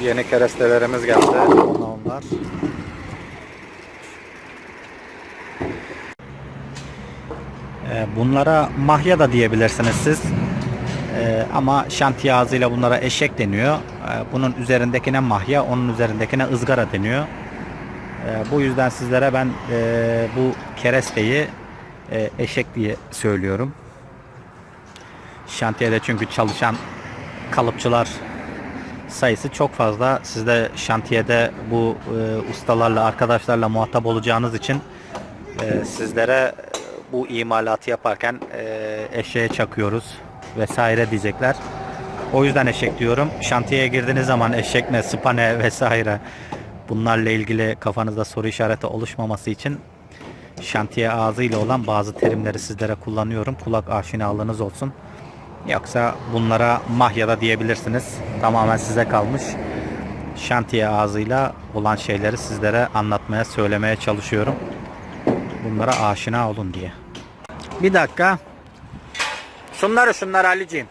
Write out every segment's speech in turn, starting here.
yeni kerestelerimiz geldi. Onlar onlar. Ee, Bunlara mahya da diyebilirsiniz siz. Ee, ama şantiye ağzıyla bunlara eşek deniyor. Ee, bunun üzerindekine mahya, onun üzerindekine ızgara deniyor. Bu yüzden sizlere ben e, bu keresteyi e, eşek diye söylüyorum. Şantiyede çünkü çalışan kalıpçılar sayısı çok fazla. Siz de şantiyede bu e, ustalarla, arkadaşlarla muhatap olacağınız için e, sizlere bu imalatı yaparken e, eşeğe çakıyoruz vesaire diyecekler. O yüzden eşek diyorum. Şantiyeye girdiğiniz zaman eşek ne, sıpa ne vesaire bunlarla ilgili kafanızda soru işareti oluşmaması için şantiye ağzıyla olan bazı terimleri sizlere kullanıyorum. Kulak aşinalığınız olsun. Yoksa bunlara mahyada diyebilirsiniz. Tamamen size kalmış. Şantiye ağzıyla olan şeyleri sizlere anlatmaya, söylemeye çalışıyorum. Bunlara aşina olun diye. Bir dakika. Şunları şunları Ali'ciğim.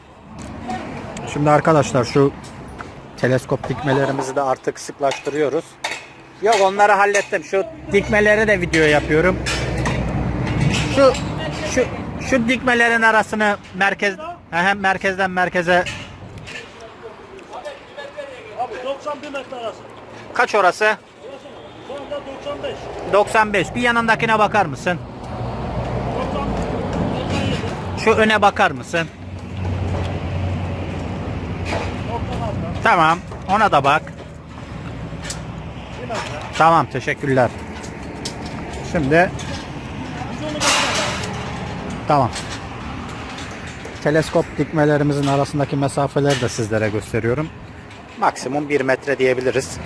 Şimdi arkadaşlar şu teleskop dikmelerimizi de artık sıklaştırıyoruz. Yok onları hallettim. Şu dikmeleri de video yapıyorum. Şu şu şu dikmelerin arasını merkez hem merkezden merkeze Abi 91 metre arası. kaç orası? Şu anda 95. 95. Bir yanındakine bakar mısın? 90, 97. Şu öne bakar mısın? 96. Tamam. Ona da bak. 1 metre. Tamam. Teşekkürler. Şimdi 110 metre. Tamam. Teleskop dikmelerimizin arasındaki mesafeleri de sizlere gösteriyorum. Maksimum 1 metre diyebiliriz.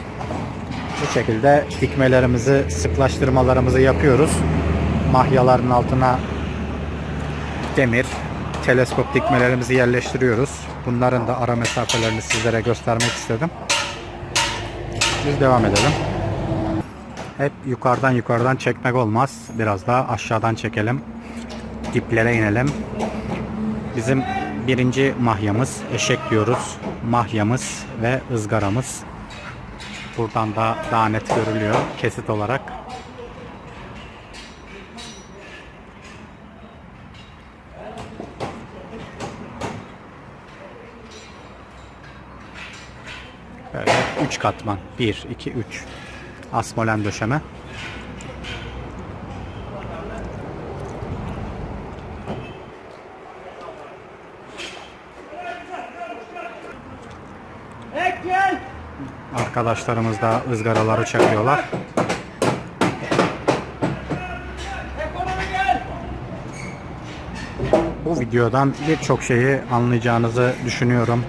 Bu şekilde dikmelerimizi, sıklaştırmalarımızı yapıyoruz. Mahyaların altına demir, teleskop dikmelerimizi yerleştiriyoruz. Bunların da ara mesafelerini sizlere göstermek istedim. Biz devam edelim. Hep yukarıdan yukarıdan çekmek olmaz. Biraz daha aşağıdan çekelim diplere inelim. Bizim birinci mahyamız eşek diyoruz. Mahyamız ve ızgaramız. Buradan da daha net görülüyor kesit olarak. Böyle 3 katman. 1, 2, 3. Asmolen döşeme. Arkadaşlarımız da ızgaraları çakıyorlar. Bu videodan birçok şeyi anlayacağınızı düşünüyorum.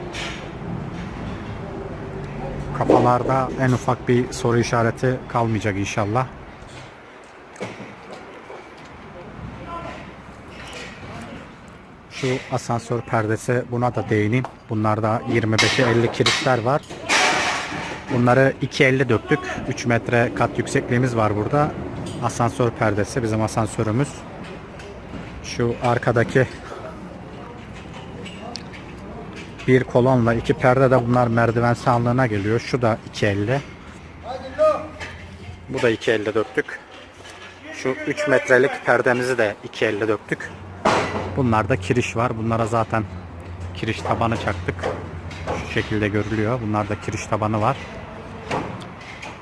Kafalarda en ufak bir soru işareti kalmayacak inşallah. Şu asansör perdesi buna da değineyim. Bunlarda 25'e 50 kilitler var. Bunları 2.50 döktük. 3 metre kat yüksekliğimiz var burada. Asansör perdesi bizim asansörümüz. Şu arkadaki bir kolonla iki perde de bunlar merdiven sağlığına geliyor. Şu da 2.50. Bu da 2.50 döktük. Şu 3 metrelik perdemizi de 2.50 döktük. Bunlarda kiriş var. Bunlara zaten kiriş tabanı çaktık. Şu şekilde görülüyor. Bunlarda kiriş tabanı var.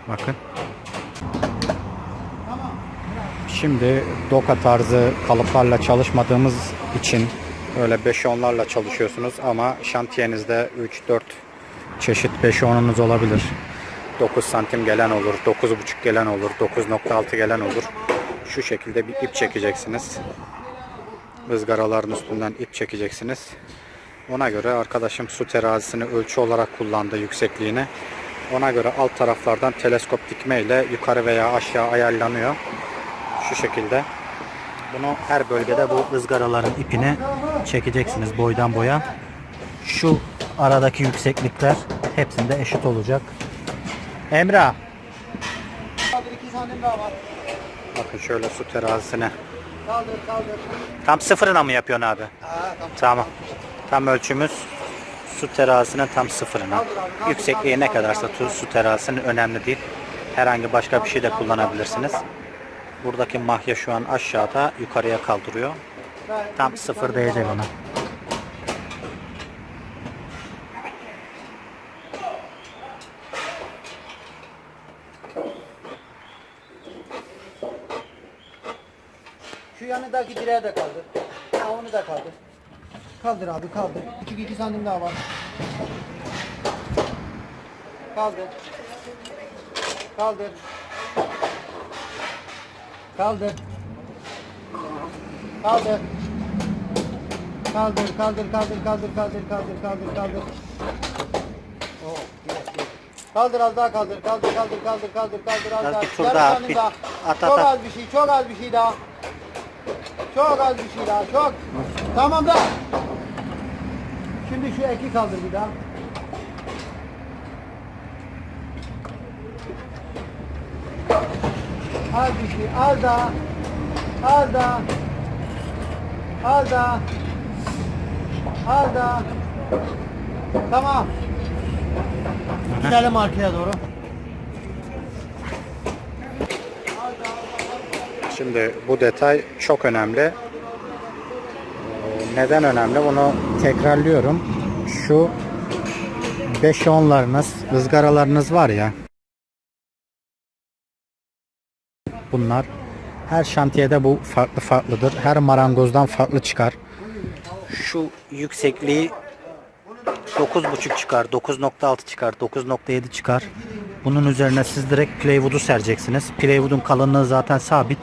Bakın. Şimdi doka tarzı kalıplarla çalışmadığımız için öyle 5-10'larla çalışıyorsunuz ama şantiyenizde 3-4 çeşit 5-10'unuz olabilir. 9 santim gelen olur, 9,5 gelen olur, 9.6 gelen olur. Şu şekilde bir ip çekeceksiniz. Izgaraların üstünden ip çekeceksiniz. Ona göre arkadaşım su terazisini ölçü olarak kullandı yüksekliğini. Ona göre alt taraflardan teleskop dikme ile yukarı veya aşağı ayarlanıyor. Şu şekilde. Bunu her bölgede bu ızgaraların ipini çekeceksiniz boydan boya. Şu aradaki yükseklikler hepsinde eşit olacak. Emrah. Bakın şöyle su terazisine. Tam sıfırına mı yapıyorsun abi? Tamam. Tam ölçümüz su terazisinin tam sıfırına. Yüksekliği ne kadarsa tu- su terazisinin önemli değil. Herhangi başka bir şey de kullanabilirsiniz. Buradaki mahya şu an aşağıda yukarıya kaldırıyor. Tam sıfır değecek ona. Şu yanındaki direğe de kaldır. Ha, onu da kaldır. Kaldır abi kaldır. Küçük iki santim daha var. Kaldır. Kaldır. Kaldır. Kaldır. Kaldır, kaldır, kaldır, kaldır, kaldır, kaldır, kaldır, kaldır. Oh, yes, yes. Kaldır az daha kaldır, kaldır, kaldır, kaldır, kaldır, kaldır az daha. Yarım daha, santim daha. at, çok at, at. az bir şey, çok az bir şey daha. Çok az bir şey daha, çok. Tamam da. Şimdi şu eki kaldır bir daha. Az bir şey, az daha. Az daha. Az daha. Az daha. Tamam. Gidelim arkaya doğru. Şimdi bu detay çok önemli. Neden önemli? Bunu tekrarlıyorum. Şu 5 onlarınız, ızgaralarınız var ya. Bunlar her şantiyede bu farklı farklıdır. Her marangozdan farklı çıkar. Şu yüksekliği 9.5 çıkar, 9.6 çıkar, 9.7 çıkar. Bunun üzerine siz direkt plywood'u sereceksiniz. Plywood'un kalınlığı zaten sabit.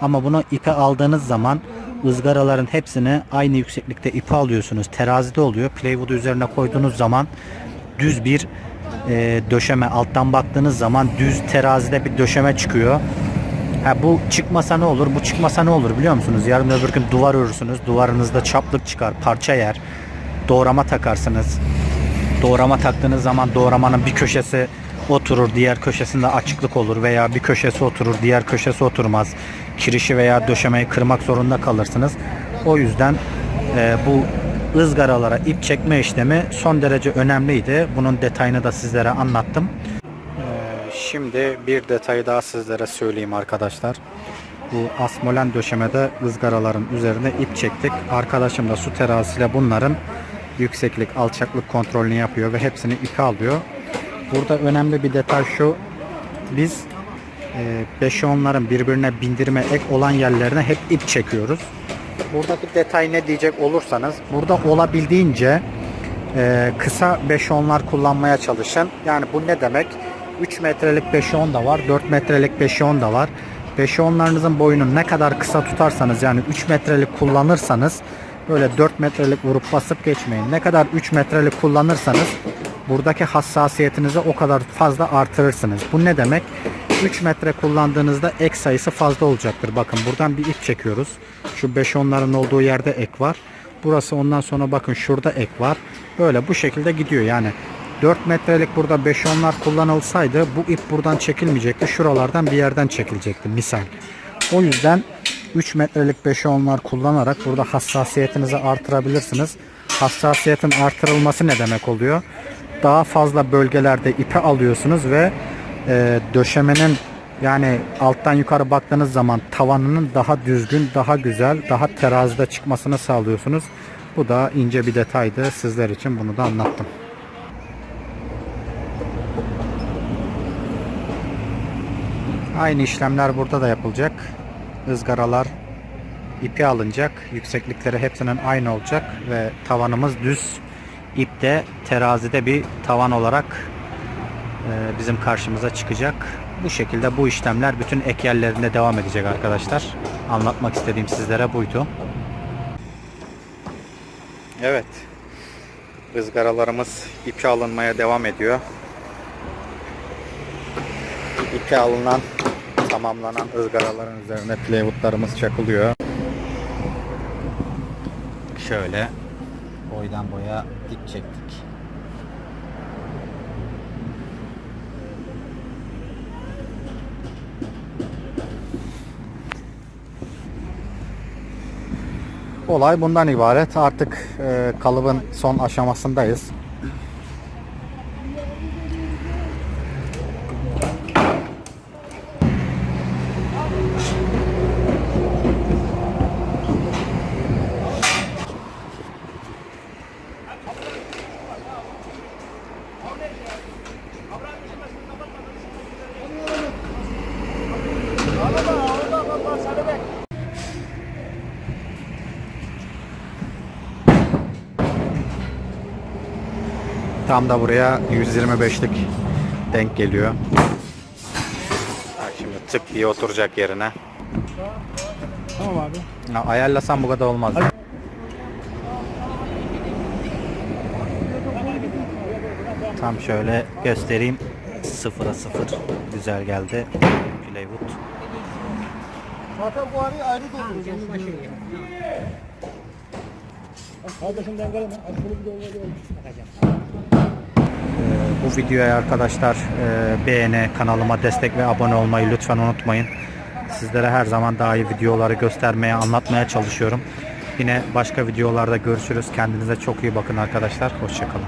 Ama bunu ipe aldığınız zaman ızgaraların hepsini aynı yükseklikte ipe alıyorsunuz. Terazide oluyor. Plywood'u üzerine koyduğunuz zaman düz bir e, döşeme alttan baktığınız zaman düz terazide bir döşeme çıkıyor. Ha bu çıkmasa ne olur? Bu çıkmasa ne olur biliyor musunuz? Yarın öbür gün duvar örürsünüz. Duvarınızda çaplık çıkar, parça yer. Doğrama takarsınız. Doğrama taktığınız zaman doğramanın bir köşesi oturur, diğer köşesinde açıklık olur veya bir köşesi oturur, diğer köşesi oturmaz. Kirişi veya döşemeyi kırmak zorunda kalırsınız. O yüzden e, bu ızgaralara ip çekme işlemi son derece önemliydi. Bunun detayını da sizlere anlattım. Şimdi bir detayı daha sizlere söyleyeyim arkadaşlar. Bu asmolen döşemede ızgaraların üzerine ip çektik. Arkadaşım da su terazisiyle bunların yükseklik, alçaklık kontrolünü yapıyor ve hepsini ipe alıyor. Burada önemli bir detay şu. Biz 5 onların birbirine bindirme ek olan yerlerine hep ip çekiyoruz. Buradaki detay ne diyecek olursanız burada olabildiğince e, kısa 5 onlar kullanmaya çalışın. Yani bu ne demek? 3 metrelik 5 on da var, 4 metrelik 5 on da var. 5 onlarınızın boyunu ne kadar kısa tutarsanız yani 3 metrelik kullanırsanız böyle 4 metrelik vurup basıp geçmeyin. Ne kadar 3 metrelik kullanırsanız buradaki hassasiyetinizi o kadar fazla artırırsınız. Bu ne demek? 3 metre kullandığınızda ek sayısı fazla olacaktır. Bakın buradan bir ip çekiyoruz. Şu 5 onların olduğu yerde ek var. Burası ondan sonra bakın şurada ek var. Böyle bu şekilde gidiyor yani. 4 metrelik burada 5 onlar kullanılsaydı bu ip buradan çekilmeyecekti. Şuralardan bir yerden çekilecekti misal. O yüzden 3 metrelik 5 onlar kullanarak burada hassasiyetinizi artırabilirsiniz. Hassasiyetin artırılması ne demek oluyor? Daha fazla bölgelerde ipe alıyorsunuz ve e, döşemenin yani alttan yukarı baktığınız zaman tavanının daha düzgün, daha güzel, daha terazide çıkmasını sağlıyorsunuz. Bu da ince bir detaydı. Sizler için bunu da anlattım. Aynı işlemler burada da yapılacak. Izgaralar ipi alınacak. Yükseklikleri hepsinin aynı olacak ve tavanımız düz. İp de terazide bir tavan olarak e, bizim karşımıza çıkacak. Bu şekilde bu işlemler bütün ek yerlerinde devam edecek arkadaşlar. Anlatmak istediğim sizlere buydu. Evet. ızgaralarımız ipi alınmaya devam ediyor. İpi alınan tamamlanan ızgaraların üzerine plywoodlarımız çakılıyor. Şöyle boydan boya ip çektik. Olay bundan ibaret. Artık e, kalıbın son aşamasındayız. Tam da buraya 125'lik denk geliyor. Bak şimdi tık diye oturacak yerine. Tamam abi. Ya ayarlasam bu kadar olmaz. Tam şöyle göstereyim. Sıfıra sıfır. Güzel geldi. Plywood. Zaten bu arayı ayrı dolduracağız. Bu videoya arkadaşlar e, beğeni, kanalıma destek ve abone olmayı lütfen unutmayın. Sizlere her zaman daha iyi videoları göstermeye, anlatmaya çalışıyorum. Yine başka videolarda görüşürüz. Kendinize çok iyi bakın arkadaşlar. Hoşçakalın.